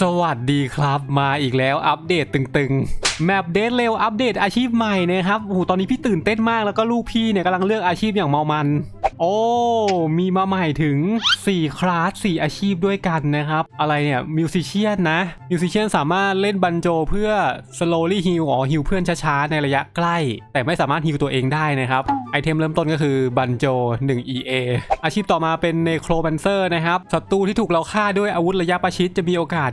สวัสดีครับมาอีกแล้วอัปเดตตึงๆ แมปเดทเร็วอัปเดตอาชีพใหม่นะครับโอ้โหตอนนี้พี่ตื่นเต้นมากแล้วก็ลูกพี่เนี่ยกำลังเลือกอาชีพอย่างเมามัน โอ้ มีมาใหม่ถึง 4 คลาส 4 อาชีพด้วยกันนะครับ อะไรเนี่ยมิวสิเชียนนะมิวสิเชียนสามารถเล่นบันโจเพื่อ slowly heal อ๋อ heal เพื่อนช้าๆ ในระยะใกล้ แต่ไม่สามารถ heal ตัวเองได้นะครับ ไอเทมเริ่มต้นก็คือบันโจ 1 EA อาชีพต่อมาเป็น Necromancer นะครับศัตรูที่ถูกเราฆ่าด้วยอาวุธระยะประชิดจะมีโอกาส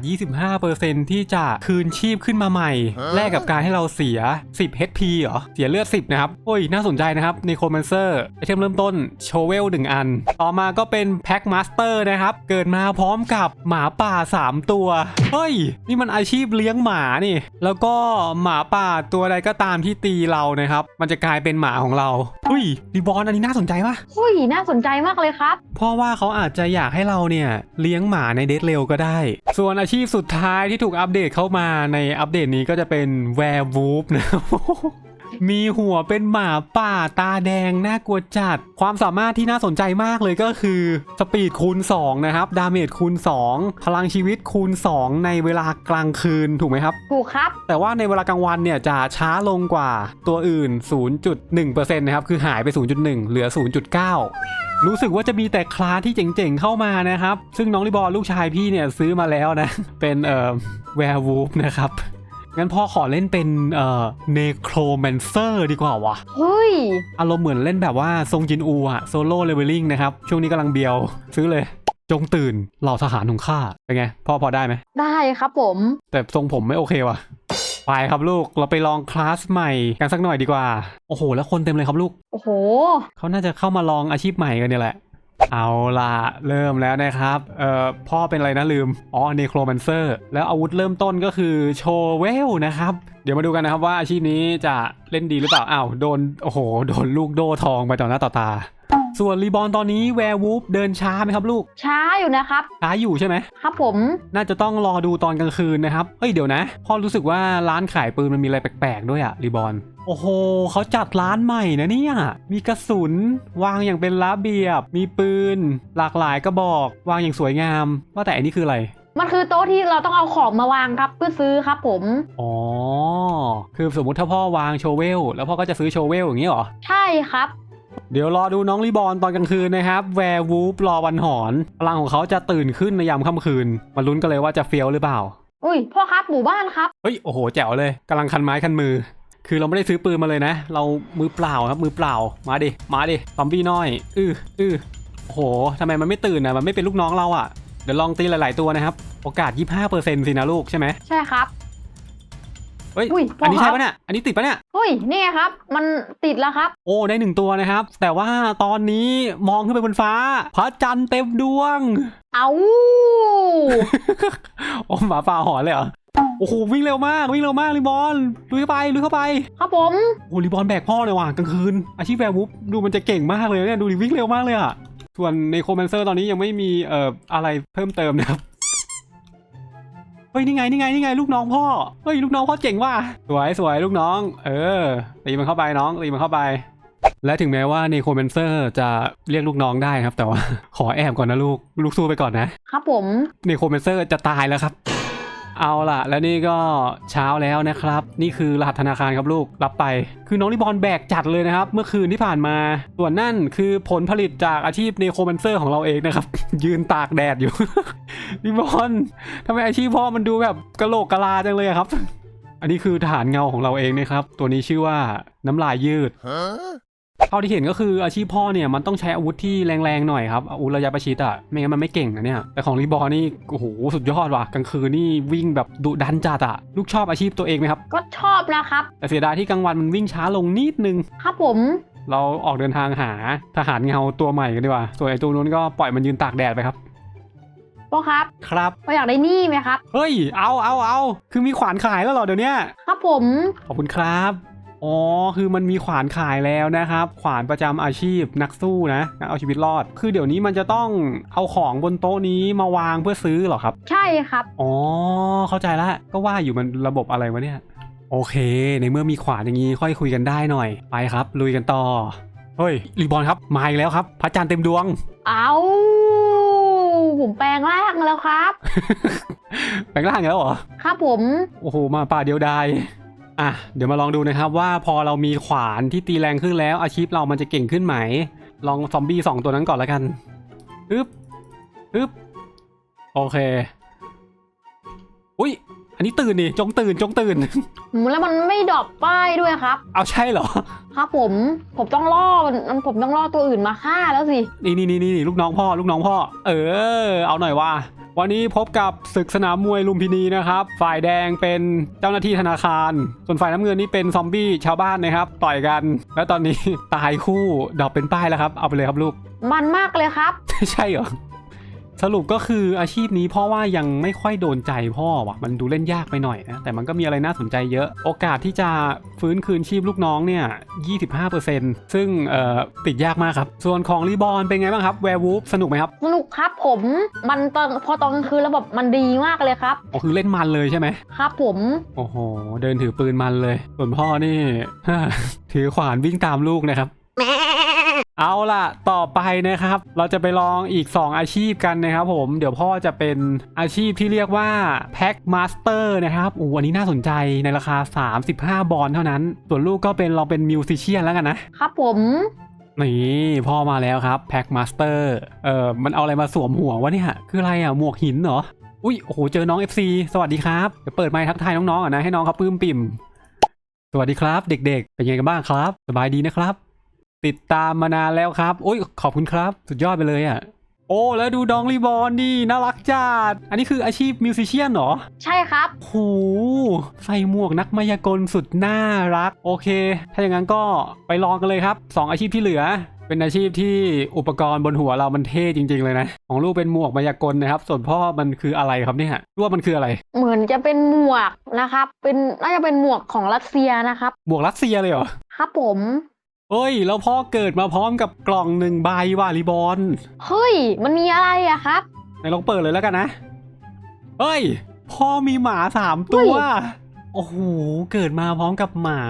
25%ที่จะคืนชีพขึ้นมาใหม่แลกกับการให้เราเสีย 10 HP เหรอ เสียเลือด 10 นะครับ โอ้ย น่าสนใจนะครับ Necromancer ไอเทมเริ่มต้นโชเวล1อัน ต่อมาก็เป็น Pack Master นะครับ เกิดมาพร้อมกับหมาป่า 3 ตัว เฮ้ย นี่มันอาชีพเลี้ยงหมานี่ แล้วก็หมาป่าตัวใดก็ตามที่ตีเรานะครับ มันจะกลายเป็นหมาของเราเฮ้ยรีบอลอันนี้น่าสนใจปะอุ้ยน่าสนใจมากเลยครับ เพราะว่าเขาอาจจะอยากให้เราเนี่ยเลี้ยงหมาในเดทเร็วก็ได้ ส่วนอาชีพสุดท้ายที่ถูกอัปเดตเข้ามาในอัปเดตนี้ก็จะเป็นแวร์วูฟนะครับมีหัวเป็นหมาป่าตาแดง น่ากลัวจัด ความสามารถที่น่าสนใจมากเลยก็คือ สปีดคูณ 2 นะครับ ดาเมจคูณ 2 พลังชีวิตคูณ 2 ในเวลากลางคืนถูกไหมครับ ถูกครับ แต่ว่าในเวลากลางวันเนี่ยจะช้าลงกว่าตัวอื่น 0.1%นะครับ คือหายไป 0.1 เหลือ 0.9รู้สึกว่าจะมีแต่คลาสที่เจ๋งๆ เข้ามานะครับ ซึ่งน้องลิบอลลูกชายพี่เนี่ยซื้อมาแล้วนะ เป็นเอ่อแวร์วูฟนะครับ งั้นพ่อขอเล่นเป็นเอ่อเนโครแมนเซอร์ดีกว่าวะเฮ้ย อารมณ์เหมือนเล่นแบบว่าทรงจินอูอะโซโล่เลเวลลิ่งนะครับ ช่วงนี้กำลังเบียว ซื้อเลย จงตื่นเหล่าทหารของข้าเป็นไง พ่อพอได้ไหม ได้ครับผม แต่ทรงผมไม่โอเคว่ะไปครับลูกเราไปลองคลาสใหม่กันสักหน่อยดีกว่า โอ้โห แล้วคนเต็มเลยครับลูก โอ้โห เขาน่าจะเข้ามาลองอาชีพใหม่กันเนี่ยแหละ เอาล่ะ เริ่มแล้วนะครับ เอ่อ พ่อเป็นอะไรนะลืม อ๋อเนโครแมนเซอร์ แล้วอาวุธเริ่มต้นก็คือโชเวลนะครับ เดี๋ยวมาดูกันนะครับว่าอาชีพนี้จะเล่นดีหรือเปล่า อ้าว โดน โอ้โห โดนลูกโดทองไปต่อหน้าต่อตา ส่วนรีบอลตอนนี้แวร์วูฟเดินช้าไหมครับลูก ช้าอยู่นะครับ ช้าอยู่ใช่ไหม ครับผม น่าจะต้องรอดูตอนกลางคืนนะครับ เอ้ยเดี๋ยวนะ พ่อรู้สึกว่าร้านขายปืนมันมีอะไรแปลกๆด้วยอะรีบอลโอ้โห เขาจัดร้านใหม่นะเนี่ย มีกระสุน วางอย่างเป็นระเบียบ มีปืน หลากหลายกระบอก วางอย่างสวยงาม ว่าแต่อันนี้คืออะไร มันคือโต๊ะที่เราต้องเอาของมาวางครับเพื่อซื้อครับผม อ๋อ คือสมมุติถ้าพ่อวางโชเวล แล้วพ่อก็จะซื้อโชเวลอย่างนี้เหรอ ใช่ครับ เดี๋ยวรอดูน้องรีบอลตอนกลางคืนนะครับ แวร์วูฟรอวันหอน พลังของเขาจะตื่นขึ้นในยามค่ำคืน มาลุ้นกันเลยว่าจะเฟี้ยวหรือเปล่า อุ้ยพ่อครับหมู่บ้านครับ เฮ้ย โอ้โห แจ๋วเลยกำลังคันไม้คันมือ คือเราไม่ได้ซื้อปืนมาเลยนะ เรามือเปล่าครับ มือเปล่า มาดิ มาดิซอมบี้น้อย อืออือโอ้โหทำไมมันไม่ตื่นอะ มันไม่เป็นลูกน้องเราอะ เดี๋ยวลองตีหลาย ๆ ตัวนะครับ โอกาส 25%สินะลูกใช่ไหมใช่ครับ เฮ้ยอุ้ยพ่ออันนี้ใช่ครับ ปะเนี่ยอันนี้ติดปะเนี่ยเฮ้ยนี่ไงครับ มันติดแล้วครับ โอ้ได้หนึ่งตัวนะครับ แต่ว่าตอนนี้มองขึ้นไปบนฟ้า พระจันทร์เต็มดวง เอาโอ้หมาป่าหอนเลยเหรอโอ้โหวิ่งเร็วมากวิ่งเร็วมากรีบอลลุยเข้าไปลุยเข้าไปครับผม โอ้รีบอลแบกพ่อเลยว่ะกลางคืนอาชีพแวร์วูฟดูมันจะเก่งมากเลยเนี่ยดูดิวิ่งเร็วมากเลยอะส่วนในโคแมนเซอร์ตอนนี้ยังไม่มีเอ่ออะไรเพิ่มเติมนะครับเฮ้ยนี่ไงนี่ไงนี่ไงลูกน้องพ่อเฮ้ยลูกน้องพ่อเจ๋งว่ะสวยสวยลูกน้อง เออตีมันเข้าไปน้องตีมันเข้าไป และถึงแม้ว่าในโคแมนเซอร์จะเรียกลูกน้องได้ครับ แต่ว่าขอแอบก่อนนะลูกลูกสู้ไปก่อนนะครับผมในโคเมนเซอร์จะตายแล้วครับ เอาล่ะ แล้วนี่ก็เช้าแล้วนะครับ นี่คือรหัสธนาคารครับลูกรับไป คือน้องริบอลแบกจัดเลยนะครับ เมื่อคืนที่ผ่านมา ส่วนนั่นคือผลผลิตจากอาชีพในโคเมนเซอร์ของเราเองนะครับ ยืนตากแดดอยู่ ริบอลทำไมอาชีพพ่อมันดูแบบกะโหลกกะลาจังเลยครับ อันนี้คือทหารเงาของเราเองนะครับ ตัวนี้ชื่อว่าน้ำลายยืด เท่าที่เห็นก็คืออาชีพพ่อเนี่ยมันต้องใช้อาวุธที่แรงๆหน่อยครับอาวุธระยะประชิดอะไม่งั้นมันไม่เก่งนะเนี่ยแต่ของรีบอร์นี่โอ้โหสุดยอดว่ะกลางคืนนี่วิ่งแบบดุดันจัดอะลูกชอบอาชีพตัวเองไหมครับก็ชอบนะครับ แต่เสียดายที่กลางวันมันวิ่งช้าลงนิดนึง ครับผม เราออกเดินทางหาทหารเงาตัวใหม่กันดีกว่าส่วนไอ้ตัวนู้นก็ปล่อยมันยืนตากแดดไปครับพ่อครับครับพ่ออยากได้นี่ไหมครับ เฮ้ย เอาเอาเอาคือมีขวานขายแล้วเหรอเดี๋ยวเนี้ยครับผมขอบคุณครับ อ๋อ คือมันมีขวานขายแล้วนะครับ ขวานประจำอาชีพนักสู้นะนักเอาชีวิตรอด คือเดี๋ยวนี้มันจะต้องเอาของบนโต๊ะนี้มาวางเพื่อซื้อเหรอครับ ใช่ครับ อ๋อ เข้าใจละ ก็ว่าอยู่มันระบบอะไรวะเนี่ย โอเค ในเมื่อมีขวานอย่างนี้ค่อยคุยกันได้หน่อย ไปครับ ลุยกันต่อ เฮ้ย รีบอลครับ มาอีกแล้วครับ พระจันทร์เต็มดวง เอาผมแปลงร่างแล้วครับ แปลงร่างอีกแล้วเหรอ ครับผม โอ้โห มาป่าเดียวดาย อะเดี๋ยวมาลองดูนะครับว่าพอเรามีขวานที่ตีแรงขึ้นแล้ว อาชีพเรามันจะเก่งขึ้นไหม ลองซอมบี้สองตัวนั้นก่อนแล้วกันอึ๊บอึ๊บโอเค อุ้ยอันนี้ตื่นนี่จงตื่นจงตื่นแล้วมันไม่ดรอปป้ายด้วยครับ เอาใช่เหรอ ครับผม ผมต้องล่อมันผมต้องล่อตัวอื่นมาฆ่าแล้วสิ นี่นี่นี่นี่ลูกน้องพ่อ ลูกน้องพ่อ เออ เอาหน่อยว่า วันนี้พบกับศึกสนามมวยลุมพินีนะครับ ฝ่ายแดงเป็นเจ้าหน้าที่ธนาคาร ส่วนฝ่ายน้ำเงินนี่เป็นซอมบี้ชาวบ้านนะครับ ต่อยกัน แล้วตอนนี้ตายคู่ดอกเป็นป้ายแล้วครับ เอาไปเลยครับลูก มันมากเลยครับ ใช่เหรอ สรุปก็คืออาชีพนี้พ่อว่ายังไม่ค่อยโดนใจพ่อว่ะมันดูเล่นยากไปหน่อยนะแต่มันก็มีอะไรน่าสนใจเยอะ โอกาสที่จะฟื้นคืนชีพลูกน้องเนี่ย 25%ซึ่งเอ่อติดยากมากครับ ส่วนของรีบอลเป็นไงบ้างครับแวร์วูฟสนุกไหมครับ สนุกครับผมมันตอนพอตอนกลางคืนระบบมันดีมากเลยครับอ๋อคือเล่นมันเลยใช่ไหมครับผมโอ้โห เดินถือปืนมันเลย ส่วนพ่อนี่ ถือขวานวิ่งตามลูกนะครับ เอาล่ะ ต่อไปนะครับ เราจะไปลองอีก 2 อาชีพกันนะครับผม เดี๋ยวพ่อจะเป็นอาชีพที่เรียกว่าแพ็คมาสเตอร์นะครับโอ้อันนี้น่าสนใจในราคา 35 บอลเท่านั้น ส่วนลูกก็เป็นลองเป็นมิวสิเชียนแล้วกันนะ ครับผมนี่พ่อมาแล้วครับแพ็คมาสเตอร์เออมันเอาอะไรมาสวมหัววะเนี่ย คืออะไรอะหมวกหินเหรอ อุ้ยโอ้โหเจอน้อง FC สวัสดีครับเดี๋ยวเปิดไมค์ทักทายน้องๆอะนะให้น้องเขาปลื้มปิ่ม สวัสดีครับ เด็กๆ เป็นไงกันบ้างครับ สบายดีนะครับ ติดตามมานานแล้วครับโอ้ยขอบคุณครับ สุดยอดไปเลยอะ โอ้แล้วดูดองรีบอลนี่น่ารักจัดอันนี้คืออาชีพมิวสิเชียนเหรอ ใช่ครับ โหใส่หมวกนักมายากลสุดน่ารัก โอเค ถ้าอย่างนั้นก็ไปลองกันเลยครับ 2 อาชีพที่เหลือ เป็นอาชีพที่อุปกรณ์บนหัวเรามันเท่จริง ๆ เลยนะ ของลูกเป็นหมวกมายากลนะครับ ส่วนพ่อมันคืออะไรครับเนี่ยรู้ว่ามันคืออะไร เหมือนจะเป็นหมวกนะครับ เป็นน่าจะเป็นหมวกของรัสเซียนะครับ หมวกรัสเซียเลยเหรอ ครับผม เอ้ย แล้วพ่อเกิดมาพร้อมกับกล่องหนึ่งใบว่ะรีบอลเฮ้ย มันมีอะไรอะครับ ไหนลองเปิดเลยแล้วกันนะ เฮ้ย พ่อมีหมาสามตัว โอ้โห เกิดมาพร้อมกับหมา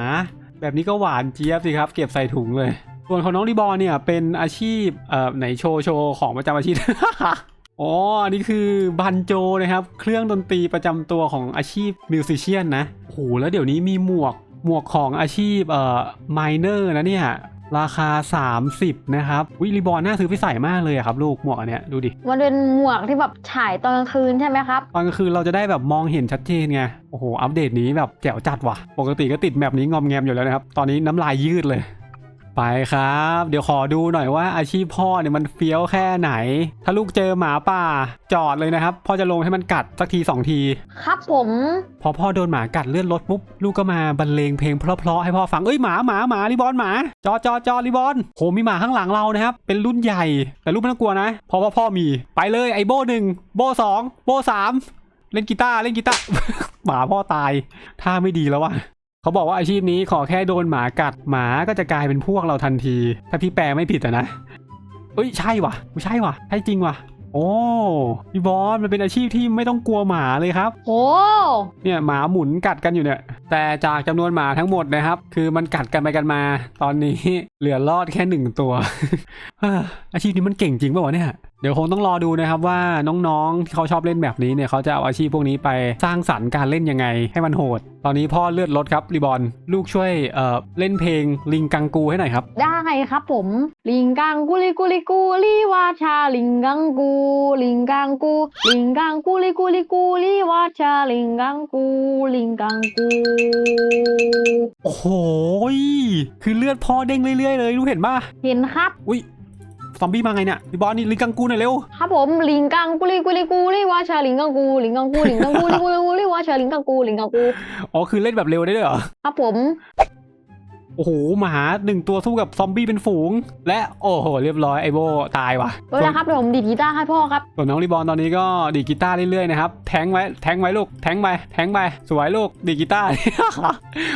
แบบนี้ก็หวานเจี๊ยบสิครับ เก็บใส่ถุงเลย ส่วนของน้องรีบอลเนี่ยเป็นอาชีพ เอ่อ ไหนโชว์โชว์ของประจำอาชีพ อ๋อ อันนี้คือบันโจนะครับ เครื่องดนตรีประจำตัวของอาชีพมิวสิเชียนนะ โอ้โห แล้วเดี๋ยวนี้มีหมวก หมวกของอาชีพเอ่อไมเนอร์นะเนี่ย ราคา 30 นะครับวิรีบอลน่าซื้อไปใส่มากเลยอะครับ ลูกหมวกอันเนี้ยดูดิ มันเป็นหมวกที่แบบฉายตอนกลางคืนใช่ไหมครับ ตอนกลางคืนเราจะได้แบบมองเห็นชัดเจนไง โอ้โห อัปเดตนี้แบบแจ๋วจัดว่ะ ปกติก็ติดแบบนี้งอมแงมอยู่แล้วนะครับ ตอนนี้น้ำลายยืดเลย ไปครับ เดี๋ยวขอดูหน่อยว่าอาชีพพ่อเนี่ยมันเฟี้ยวแค่ไหน ถ้าลูกเจอหมาป่า จอดเลยนะครับ พ่อจะลงให้มันกัดสักทีสองที ครับผม พอพ่อโดนหมากัดเลื่อนรถปุ๊บลูกก็มาบรรเลงเพลงเพราะๆให้พ่อฟังเอ้ยหมาหมาหมารีบอลหมา จอจอจอรีบอลโหมีหมาข้างหลังเรานะครับ เป็นรุ่นใหญ่ แต่ลูกไม่ต้องกลัวนะเพราะว่าพ่อมี ไปเลยไอโบหนึ่งโบสองโบสามเล่นกีตาร์เล่นกีตาร์ หมาพ่อตายท่าไม่ดีแล้วว่ะ เขาบอกว่าอาชีพนี้ขอแค่โดนหมากัดหมาก็จะกลายเป็นพวกเราทันที ถ้าพี่แปลไม่ผิดอะนะเอ้ยใช่ว่ะไม่ใช่ว่ะใช่จริงว่ะโอ้พี่บอสมันเป็นอาชีพที่ไม่ต้องกลัวหมาเลยครับ โอ้เนี่ยหมาหมุนกัดกันอยู่เนี่ย แต่จากจำนวนหมาทั้งหมดนะครับ คือมันกัดกันไปกันมา ตอนนี้เหลือรอดแค่หนึ่งตัวเอ้ออาชีพนี้มันเก่งจริงป่าวะเนี่ย เดี๋ยวคงต้องรอดูนะครับว่าน้องๆที่เขาชอบเล่นแบบนี้เนี่ยเขาจะเอาอาชีพพวกนี้ไปสร้างสรรค์การเล่นยังไงให้มันโหด ตอนนี้พ่อเลือดลดครับรีบอลลูกช่วยเอ่อเล่นเพลงลิงกังกูให้หน่อยครับ ได้ครับผม ลิงกังกุลิกุลิกูลิวาชา ลิงกังกู ลิงกังกู ลิงกังกุลิกุลิกูลิวาชา ลิงกังกู ลิงกังกู โอ้โหยคือเลือดพ่อเด้งเรื่อยๆเลยลูกเห็นป่ะเห็นครับ อุ้ย ซอมบี้มาไงเนี่ยรีบอลนี่ลิงกังกูหน่อยเร็วครับผมลิงกังกุลิกุลิกูลิวาชาลิงกังกูลิงกังกูลิงกังกูลิงกังกูลิวาชาลิงกังกูลิงกังกูอ๋อคือเล่นแบบเร็วได้ด้วยเหรอครับผมโอ้โหหมาหนึ่งตัวสู้กับซอมบี้เป็นฝูง และโอ้โห เรียบร้อยไอโบตายว่ะเวลาครับเดี๋ยวผมดีดกีตาร์ให้พ่อครับส่วนน้องรีบอลตอนนี้ก็ดีดกีตาร์เรื่อยๆนะครับแทงไว้แทงไว้ลูกแทงไปแทงไปสวยลูกดีดกีตาร์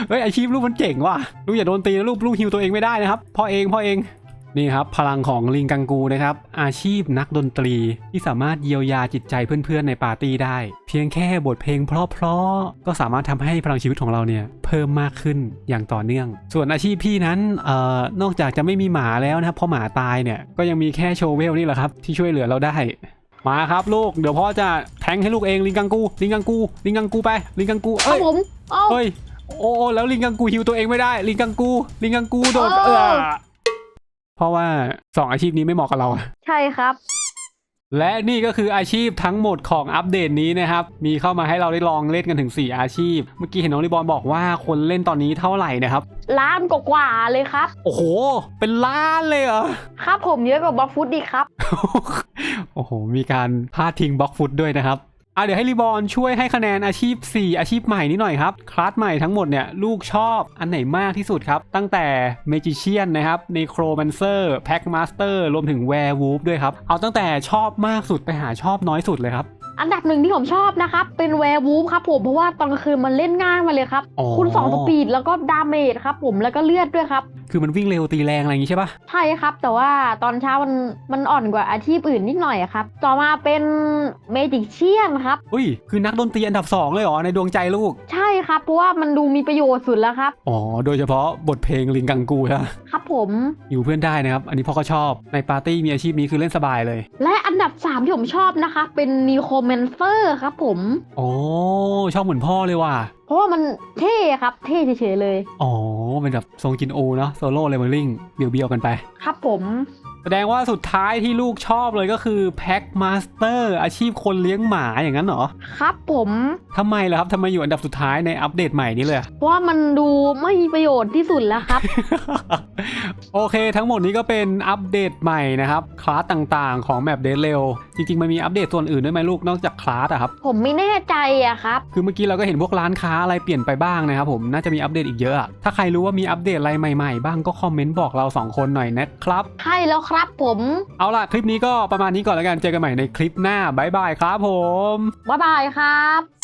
เฮ้ยอาชีพลูกมันเจ๋งว่ะลูกอย่าโดนตีนะลูกลูกฮิวตัวเองไม่ได้นะครับพ่อเองพ่อเอง นี่ครับพลังของลิงกังกูนะครับ อาชีพนักดนตรีที่สามารถเยียวยาจิตใจเพื่อนๆในปาร์ตี้ได้ เพียงแค่บทเพลงเพราะๆก็สามารถทำให้พลังชีวิตของเราเนี่ยเพิ่มมากขึ้นอย่างต่อเนื่อง ส่วนอาชีพพี่นั้นเอ่อนอกจากจะไม่มีหมาแล้วนะครับเพราะหมาตายเนี่ยก็ยังมีแค่โชเวลนี่แหละครับ ที่ช่วยเหลือเราได้มาครับลูกเดี๋ยวพ่อจะแทงให้ลูกเองลิงกังกู ลิงกังกู ลิงกังกูไปลิงกังกูครัเอ้บยผมเอ้าเฮ้ยโอ้โอ้แล้วลิงกังกูฮิวตัวเองไม่ได้ ลิงกังกู ลิงกังกูโดนเอเอออเพ ราะว่าสองอาชีพนี้ไม่เหมาะกับเราอะใช่ครับ และนี่ก็คืออาชีพทั้งหมดของอัปเดตนี้นะครับ มีเข้ามาให้เราได้ลองเล่นกันถึง 4 อาชีพ เมื่อกี้เห็นน้องริบอลบอกว่าคนเล่นตอนนี้เท่าไหร่นะครับ ล้านกว่าๆเลยครับ โอ้โห เป็นล้านเลยเหรอ ครับผมเยอะกว่าบล็อกฟุตดีครับ โอ้โห มีการพาดทิ้งบล็อกฟุตด้วยนะครับ อะเดี๋ยวให้รีบอลช่วยให้คะแนนอาชีพ 4 อาชีพใหม่นี้หน่อยครับ คลาสใหม่ทั้งหมดเนี่ยลูกชอบอันไหนมากที่สุดครับ ตั้งแต่เมจิเชียนนะครับในโครแมนเซอร์แพ็กมาสเตอร์รวมถึงแวร์วูฟด้วยครับ เอาตั้งแต่ชอบมากสุดไปหาชอบน้อยสุดเลยครับอันดับหนึ่งที่ผมชอบนะครับ เป็นแวร์วูฟครับผมเพราะว่าตอนกลางคืนมันเล่นง่ายมาเลยครับอ๋อคุณสองสปีดแล้วก็ดาเมจครับผมแล้วก็เลือดด้วยครับ คือมันวิ่งเร็วตีแรงอะไรอย่างงี้ใช่ปะใช่ครับ แต่ว่าตอนเช้ามันมันอ่อนกว่าอาชีพอื่นนิดหน่อยอะครับ ต่อมาเป็นเมจิเชียนครับ อุ้ย คือนักดนตรีอันดับ 2 เลยเหรอ ในดวงใจลูก ใช่ครับ เพราะว่ามันดูมีประโยชน์สุดแล้วครับ อ๋อ โดยเฉพาะบทเพลงลิงกังกูใช่ปะครับผม อยู่เพื่อนได้นะครับ อันนี้พ่อก็ชอบ ในปาร์ตี้มีอาชีพนี้คือเล่นสบายเลย และอันดับ 3 ที่ผมชอบนะคะ เป็นนิโคเมนเซอร์ครับผม โอ้ชอบเหมือนพ่อเลยว่ะ เพราะว่ามันเท่ครับ เท่เฉยๆเลย อ๋อ เป็นแบบทรงจินโอเนาะโซโล่เลเวลลิ่งเบียวๆกันไป ครับผม แสดงว่าสุดท้ายที่ลูกชอบเลยก็คือแพ็กมาสเตอร์อาชีพคนเลี้ยงหมาอย่างนั้นเหรอ ครับผมทำไมล่ะครับทำไมอยู่อันดับสุดท้ายในอัปเดตใหม่นี้เลยอะ เพราะว่ามันดูไม่มีประโยชน์ที่สุดแล้วครับ โอเคทั้งหมดนี้ก็เป็นอัปเดตใหม่นะครับ คลาสต่างๆของแมปเดทเร็วจ ริงๆมันมีอัปเดตส่วนอื่นด้วยไหมลูกนอกจากคลาสอะครับ ผมไม่แน่ใจอะครับ คือเมื่อกี้เราก็เห็นพวกร้านค้าอะไรเปลี่ยนไปบ้างนะครับผมน่าจะมีอัปเดตอีกเยอะอะถ้าใครรู้ว่ามีอัปเดตอะไรใหม่ๆ บ้างก็คอมเมนต์บอกเราสองคนหน่อยนะครับใช่แล้วครับผม เอาล่ะคลิปนี้ก็ประมาณนี้ก่อนแล้วกันเจอกันใหม่ในคลิปหน้าบ๊ายบายครับผมบ๊ายบายครับ